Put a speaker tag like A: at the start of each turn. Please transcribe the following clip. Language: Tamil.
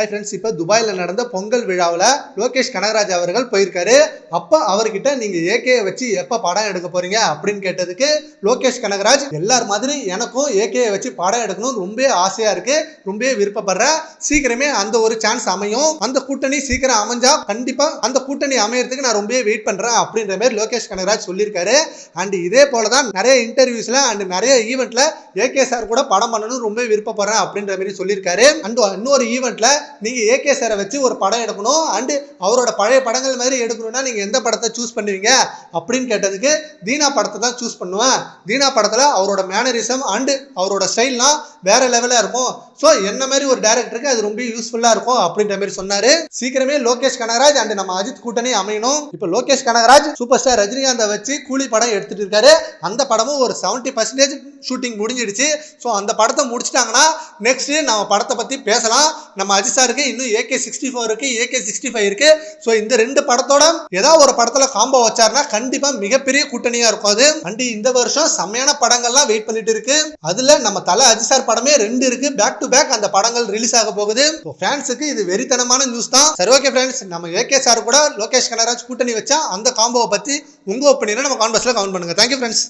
A: ஹாய் ஃப்ரெண்ட்ஸ் இப்போ துபாயில் நடந்த பொங்கல் விழாவில் லோகேஷ் கனகராஜ் அவர்கள் போயிருக்காரு. அப்போ அவர்கிட்ட நீங்கள் ஏகேயை வச்சு எப்போ படம் எடுக்க போறீங்க அப்படின்னு கேட்டதுக்கு லோகேஷ் கனகராஜ் எல்லார் மாதிரி எனக்கும் ஏகேயை வச்சு படம் எடுக்கணும் ரொம்ப ஆசையாக இருக்கு. ரொம்ப விருப்பப்படுறேன் சீக்கிரமே அந்த ஒரு சான்ஸ் அமையும். அந்த கூட்டணி சீக்கிரம் அமைஞ்சா கண்டிப்பாக அந்த கூட்டணி அமையறதுக்கு நான் ரொம்ப வெயிட் பண்ணுறேன் அப்படின்ற மாதிரி லோகேஷ் கனகராஜ் சொல்லியிருக்காரு. அண்ட் இதே போல தான் நிறைய இன்டர்வியூஸில் அண்ட் நிறைய ஈவெண்ட்டில் ஏகே சார் கூட படம் பண்ணணும் ரொம்ப விருப்பப்படுறேன் அப்படின்ற மாதிரி சொல்லியிருக்காரு. அண்ட் இன்னொரு ஈவெண்ட்டில் நீங்க ஏகே சாரை வச்சு ஒரு படம் எடுக்கணும் அண்ட் அவரோட பழைய படங்கள் மாதிரி எடுக்கணும்னா நீங்க எந்த படத்தை சூஸ் பண்ணுவீங்க? அப்படின்னு கேட்டதுக்கு தீனா படத்தை தான் சூஸ் பண்ணுவேன். தீனா படத்துல அவரோட மேனரிசம் அண்ட் அவரோட ஸ்டைல்லாம் வேற லெவலா இருக்கும். ஸோ என்ன மாதிரி ஒரு டேரக்டருக்கு அது ரொம்ப யூஸ்ஃபுல்லாக இருக்கும் அப்படின்ற மாதிரி சொன்னாரு. சீக்கிரமே லோகேஷ் கனகராஜ் அண்ட் நம்ம அஜித் கூட்டணி அமையணும். இப்போ லோகேஷ் கனகராஜ் சூப்பர் ஸ்டார் ரஜினிகாந்தை வச்சு கூலி படம் எடுத்துட்டு இருக்காரு. அந்த படமும் ஒரு செவன்ட்டி பர்சன்டேஜ் ஷூட்டிங் முடிஞ்சிடுச்சு. ஸோ அந்த படத்தை முடிச்சிட்டாங்கன்னா நெக்ஸ்ட் நம்ம படத்தை பற்றி பேசலாம். நம்ம அஜித் சாருக்கு இன்னும் ஏகே சிக்ஸ்டி ஃபோர் இருக்கு ஏகே சிக்ஸ்டி ஃபைவ் இருக்கு. ஸோ இந்த ரெண்டு படத்தோட ஏதாவது ஒரு படத்தில் காம்போ வச்சாருன்னா கண்டிப்பாக மிகப்பெரிய கூட்டணியாக இருக்கும் அது. அண்ட் இந்த வருஷம் செம்மையான படங்கள்லாம் வெயிட் பண்ணிட்டு இருக்கு. அதுல நம்ம தலை அஜித் சார் படமே ரெண்டு இருக்கு பேக் டு பேக் அந்த படங்கள் ரிலீஸ் ஆக போகுது. ஃபேன்ஸுக்கு இது வெறித்தனமான நியூஸ் தான். சரி ஓகே ஃப்ரெண்ட்ஸ் நம்ம ஏகே சார் கூட லோகேஷ் கனராஜ் கூட்டணி வச்சா அந்த காம்போவை பத்தி உங்க ஒப்பீனியனை நம்ம கான்பர்ஸ்ல கவுண்ட் பண்ணுங்க. Thank you friends